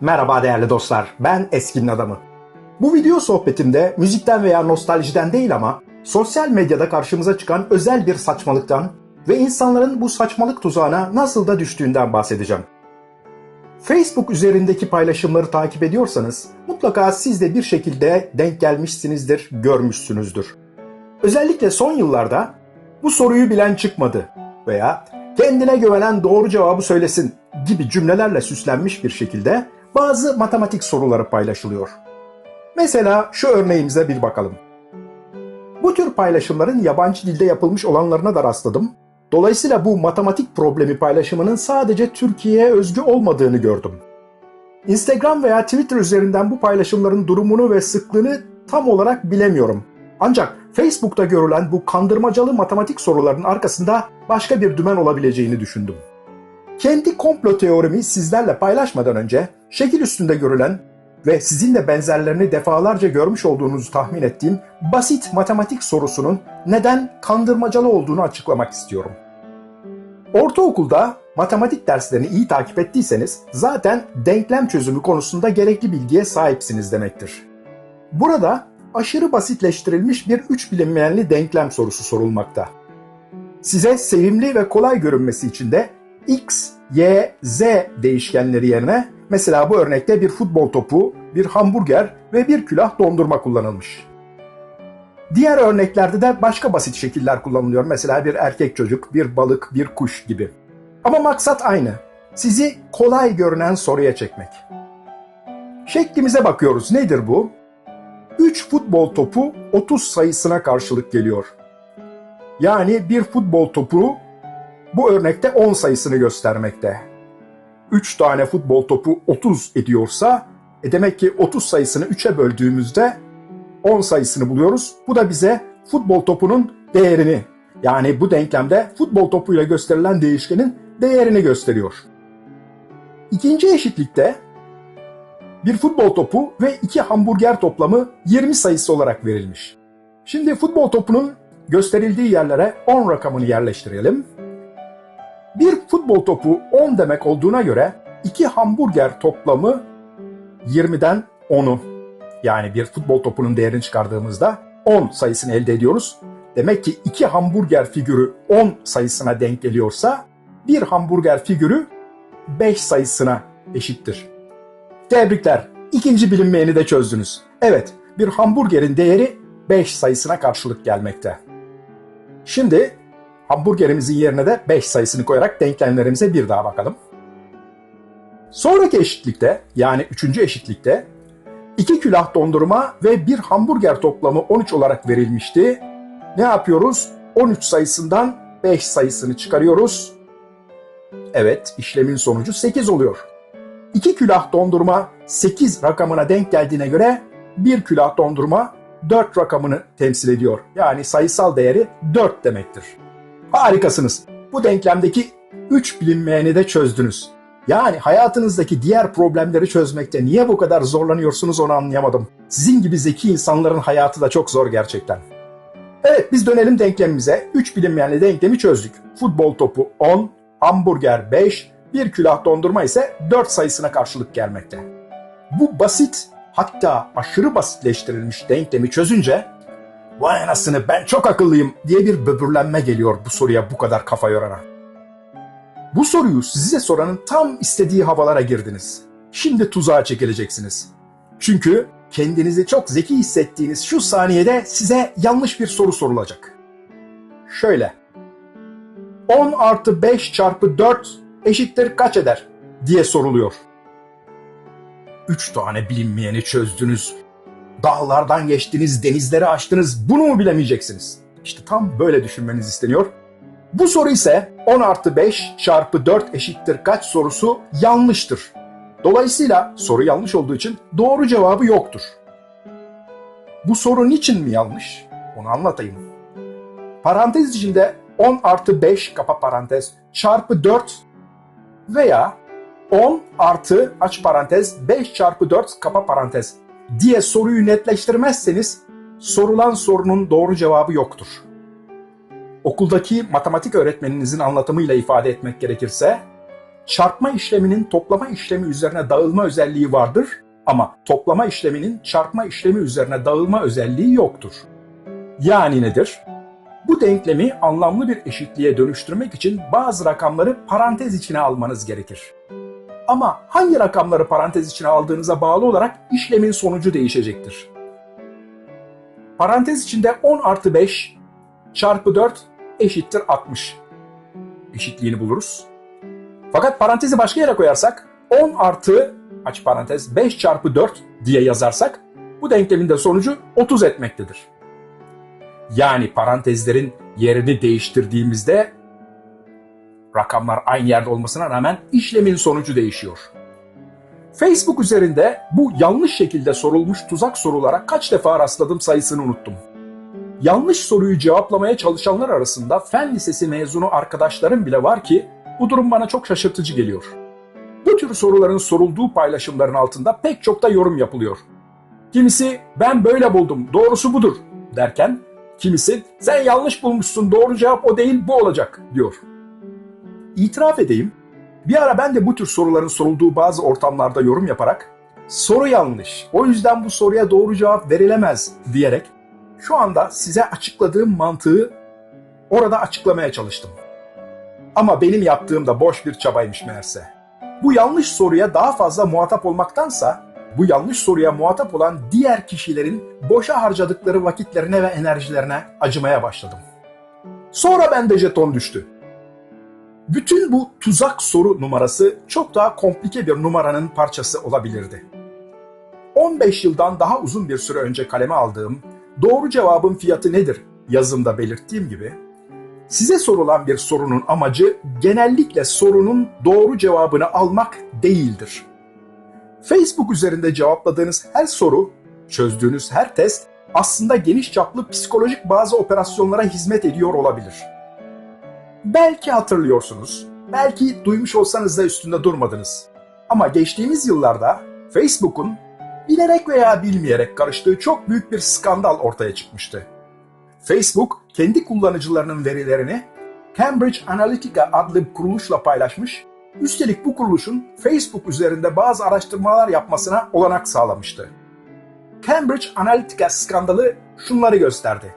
Merhaba değerli dostlar, ben Eskinin Adamı. Bu video sohbetimde müzikten veya nostaljiden değil ama sosyal medyada karşımıza çıkan özel bir saçmalıktan ve insanların bu saçmalık tuzağına nasıl da düştüğünden bahsedeceğim. Facebook üzerindeki paylaşımları takip ediyorsanız mutlaka siz de bir şekilde denk gelmişsinizdir, görmüşsünüzdür. Özellikle son yıllarda bu soruyu bilen çıkmadı veya kendine güvenen doğru cevabı söylesin gibi cümlelerle süslenmiş bir şekilde bazı matematik soruları paylaşılıyor. Mesela şu örneğimize bir bakalım. Bu tür paylaşımların yabancı dilde yapılmış olanlarına da rastladım. Dolayısıyla bu matematik problemi paylaşımının sadece Türkiye'ye özgü olmadığını gördüm. Instagram veya Twitter üzerinden bu paylaşımların durumunu ve sıklığını tam olarak bilemiyorum. Ancak Facebook'ta görülen bu kandırmacalı matematik soruların arkasında başka bir dümen olabileceğini düşündüm. Kendi komplo teorimi sizlerle paylaşmadan önce şekil üstünde görülen ve sizin de benzerlerini defalarca görmüş olduğunuzu tahmin ettiğim basit matematik sorusunun neden kandırmacalı olduğunu açıklamak istiyorum. Ortaokulda matematik derslerini iyi takip ettiyseniz zaten denklem çözümü konusunda gerekli bilgiye sahipsiniz demektir. Burada aşırı basitleştirilmiş bir üç bilinmeyenli denklem sorusu sorulmakta. Size sevimli ve kolay görünmesi için de x, y, z değişkenleri yerine mesela bu örnekte bir futbol topu, bir hamburger ve bir külah dondurma kullanılmış. Diğer örneklerde de başka basit şekiller kullanılıyor. Mesela bir erkek çocuk, bir balık, bir kuş gibi. Ama maksat aynı. Sizi kolay görünen soruya çekmek. Şeklimize bakıyoruz. Nedir bu? 3 futbol topu 30 sayısına karşılık geliyor. Yani bir futbol topu bu örnekte 10 sayısını göstermekte. 3 tane futbol topu 30 ediyorsa e demek ki 30 sayısını 3'e böldüğümüzde 10 sayısını buluyoruz. Bu da bize futbol topunun değerini yani bu denklemde futbol topuyla gösterilen değişkenin değerini gösteriyor. İkinci eşitlikte bir futbol topu ve iki hamburger toplamı 20 sayısı olarak verilmiş. Şimdi futbol topunun gösterildiği yerlere 10 rakamını yerleştirelim. Bir futbol topu 10 demek olduğuna göre iki hamburger toplamı 20'den 10'u. Yani bir futbol topunun değerini çıkardığımızda 10 sayısını elde ediyoruz. Demek ki iki hamburger figürü 10 sayısına denk geliyorsa bir hamburger figürü 5 sayısına eşittir. Tebrikler. İkinci bilinmeyeni de çözdünüz. Evet, bir hamburgerin değeri 5 sayısına karşılık gelmekte. Şimdi hamburgerimizin yerine de 5 sayısını koyarak denklemlerimize bir daha bakalım. Sonraki eşitlikte yani üçüncü eşitlikte iki külah dondurma ve bir hamburger toplamı 13 olarak verilmişti. Ne yapıyoruz? 13 sayısından 5 sayısını çıkarıyoruz. Evet, işlemin sonucu 8 oluyor. 2 külah dondurma 8 rakamına denk geldiğine göre bir külah dondurma 4 rakamını temsil ediyor. Yani sayısal değeri 4 demektir. Harikasınız. Bu denklemdeki 3 bilinmeyeni de çözdünüz. Yani hayatınızdaki diğer problemleri çözmekte niye bu kadar zorlanıyorsunuz onu anlayamadım. Sizin gibi zeki insanların hayatı da çok zor gerçekten. Evet biz dönelim denklemimize. 3 bilinmeyenli denklemi çözdük. Futbol topu 10, hamburger 5, bir külah dondurma ise 4 sayısına karşılık gelmekte. Bu basit hatta aşırı basitleştirilmiş denklemi çözünce vay anasını ben çok akıllıyım diye bir böbürlenme geliyor bu soruya bu kadar kafa yorana. Bu soruyu size soranın tam istediği havalara girdiniz. Şimdi tuzağa çekileceksiniz. Çünkü kendinizi çok zeki hissettiğiniz şu saniyede size yanlış bir soru sorulacak. Şöyle. 10 artı 5 çarpı 4 eşittir kaç eder diye soruluyor. Üç tane bilinmeyeni çözdünüz. Dağlardan geçtiniz, denizleri aştınız. Bunu mu bilemeyeceksiniz? İşte tam böyle düşünmeniz isteniyor. Bu soru ise 10 artı 5 çarpı 4 eşittir kaç sorusu yanlıştır. Dolayısıyla soru yanlış olduğu için doğru cevabı yoktur. Bu soru niçin mi yanlış? Onu anlatayım. Parantez içinde 10 artı 5 kapa parantez çarpı 4 veya 10 artı aç parantez 5 çarpı 4 kapa parantez diye soruyu netleştirmezseniz sorulan sorunun doğru cevabı yoktur. Okuldaki matematik öğretmeninizin anlatımıyla ifade etmek gerekirse çarpma işleminin toplama işlemi üzerine dağılma özelliği vardır ama toplama işleminin çarpma işlemi üzerine dağılma özelliği yoktur. Yani nedir? Bu denklemi anlamlı bir eşitliğe dönüştürmek için bazı rakamları parantez içine almanız gerekir. Ama hangi rakamları parantez içine aldığınıza bağlı olarak işlemin sonucu değişecektir. Parantez içinde 10 artı 5 çarpı 4 eşittir 60. Eşitliğini buluruz. Fakat parantezi başka yere koyarsak 10 artı aç parantez 5 çarpı 4 diye yazarsak bu denklemin de sonucu 30 etmektedir. Yani parantezlerin yerini değiştirdiğimizde rakamlar aynı yerde olmasına rağmen işlemin sonucu değişiyor. Facebook üzerinde bu yanlış şekilde sorulmuş tuzak sorulara kaç defa rastladım sayısını unuttum. Yanlış soruyu cevaplamaya çalışanlar arasında fen lisesi mezunu arkadaşlarım bile var ki bu durum bana çok şaşırtıcı geliyor. Bu tür soruların sorulduğu paylaşımların altında pek çok da yorum yapılıyor. Kimisi ben böyle buldum, doğrusu budur derken kimisi sen yanlış bulmuşsun, doğru cevap o değil bu olacak diyor. İtiraf edeyim, bir ara ben de bu tür soruların sorulduğu bazı ortamlarda yorum yaparak soru yanlış, o yüzden bu soruya doğru cevap verilemez diyerek şu anda size açıkladığım mantığı orada açıklamaya çalıştım. Ama benim yaptığım da boş bir çabaymış meğerse. Bu yanlış soruya daha fazla muhatap olmaktansa bu yanlış soruya muhatap olan diğer kişilerin boşa harcadıkları vakitlerine ve enerjilerine acımaya başladım. Sonra bende jeton düştü. Bütün bu tuzak soru numarası çok daha komplike bir numaranın parçası olabilirdi. 15 yıldan daha uzun bir süre önce kaleme aldığım Doğru cevabın fiyatı nedir yazımda belirttiğim gibi size sorulan bir sorunun amacı genellikle sorunun doğru cevabını almak değildir. Facebook üzerinde cevapladığınız her soru, çözdüğünüz her test aslında geniş çaplı psikolojik bazı operasyonlara hizmet ediyor olabilir. Belki hatırlıyorsunuz, belki duymuş olsanız da üstünde durmadınız. Ama geçtiğimiz yıllarda Facebook'un bilerek veya bilmeyerek karıştığı çok büyük bir skandal ortaya çıkmıştı. Facebook kendi kullanıcılarının verilerini Cambridge Analytica adlı bir kuruluşla paylaşmış, üstelik bu kuruluşun Facebook üzerinde bazı araştırmalar yapmasına olanak sağlamıştı. Cambridge Analytica skandalı şunları gösterdi.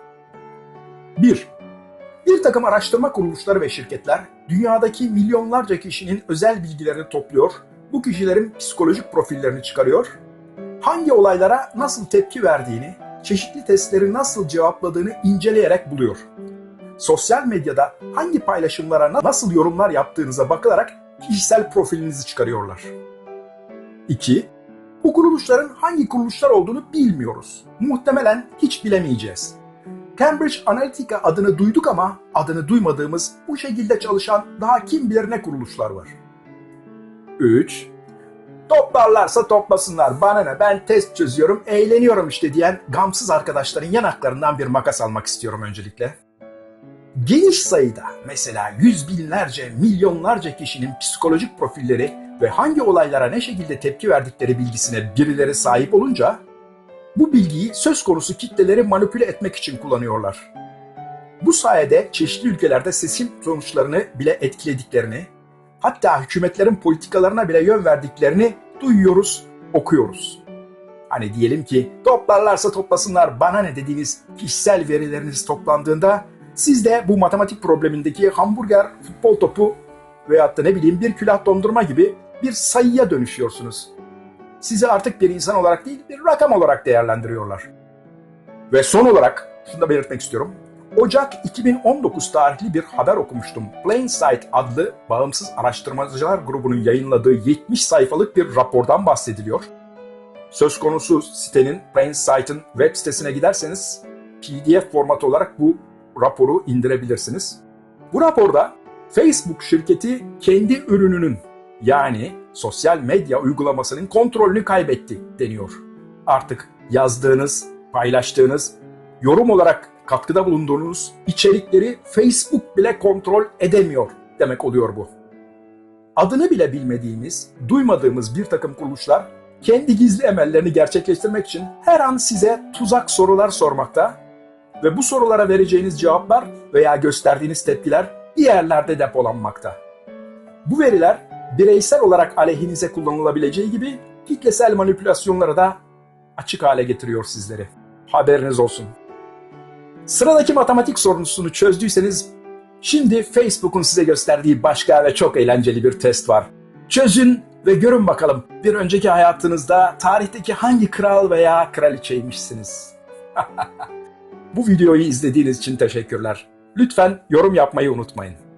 1. Bir takım araştırma kuruluşları ve şirketler dünyadaki milyonlarca kişinin özel bilgilerini topluyor, bu kişilerin psikolojik profillerini çıkarıyor hangi olaylara nasıl tepki verdiğini, çeşitli testleri nasıl cevapladığını inceleyerek buluyor. Sosyal medyada hangi paylaşımlara nasıl yorumlar yaptığınıza bakılarak kişisel profilinizi çıkarıyorlar. 2. Bu kuruluşların hangi kuruluşlar olduğunu bilmiyoruz. Muhtemelen hiç bilemeyeceğiz. Cambridge Analytica adını duyduk ama adını duymadığımız bu şekilde çalışan daha kim bilir ne kuruluşlar var. 3. Toplarlarsa toplasınlar. Bana ne ben test çözüyorum, eğleniyorum işte diyen gamsız arkadaşların yanaklarından bir makas almak istiyorum öncelikle. Geniş sayıda mesela yüz binlerce, milyonlarca kişinin psikolojik profilleri ve hangi olaylara ne şekilde tepki verdikleri bilgisine birileri sahip olunca bu bilgiyi söz konusu kitleleri manipüle etmek için kullanıyorlar. Bu sayede çeşitli ülkelerde seçim sonuçlarını bile etkilediklerini, hatta hükümetlerin politikalarına bile yön verdiklerini duyuyoruz, okuyoruz. Hani diyelim ki toplarlarsa toplasınlar bana ne dediğiniz kişisel verileriniz toplandığında siz de bu matematik problemindeki hamburger, futbol topu veyahut da ne bileyim bir külah dondurma gibi bir sayıya dönüşüyorsunuz. Sizi artık bir insan olarak değil bir rakam olarak değerlendiriyorlar. Ve son olarak şunu da belirtmek istiyorum. Ocak 2019 tarihli bir haber okumuştum. Plain Sight adlı bağımsız araştırmacılar grubunun yayınladığı 70 sayfalık bir rapordan bahsediliyor. Söz konusu sitenin Plain Sight'ın web sitesine giderseniz PDF formatı olarak bu raporu indirebilirsiniz. Bu raporda Facebook şirketi kendi ürününün yani sosyal medya uygulamasının kontrolünü kaybetti deniyor. Artık yazdığınız, paylaştığınız, yorum olarak katkıda bulunduğunuz içerikleri Facebook bile kontrol edemiyor demek oluyor bu. Adını bile bilmediğimiz, duymadığımız bir takım kuruluşlar kendi gizli emellerini gerçekleştirmek için her an size tuzak sorular sormakta ve bu sorulara vereceğiniz cevaplar veya gösterdiğiniz tepkiler bir yerlerde depolanmakta. Bu veriler bireysel olarak aleyhinize kullanılabileceği gibi kitlesel manipülasyonlara da açık hale getiriyor sizleri. Haberiniz olsun. Sıradaki matematik sorunusunu çözdüyseniz şimdi Facebook'un size gösterdiği başka ve çok eğlenceli bir test var. Çözün ve görün bakalım bir önceki hayatınızda tarihteki hangi kral veya kraliçeymişsiniz. Bu videoyu izlediğiniz için teşekkürler. Lütfen yorum yapmayı unutmayın.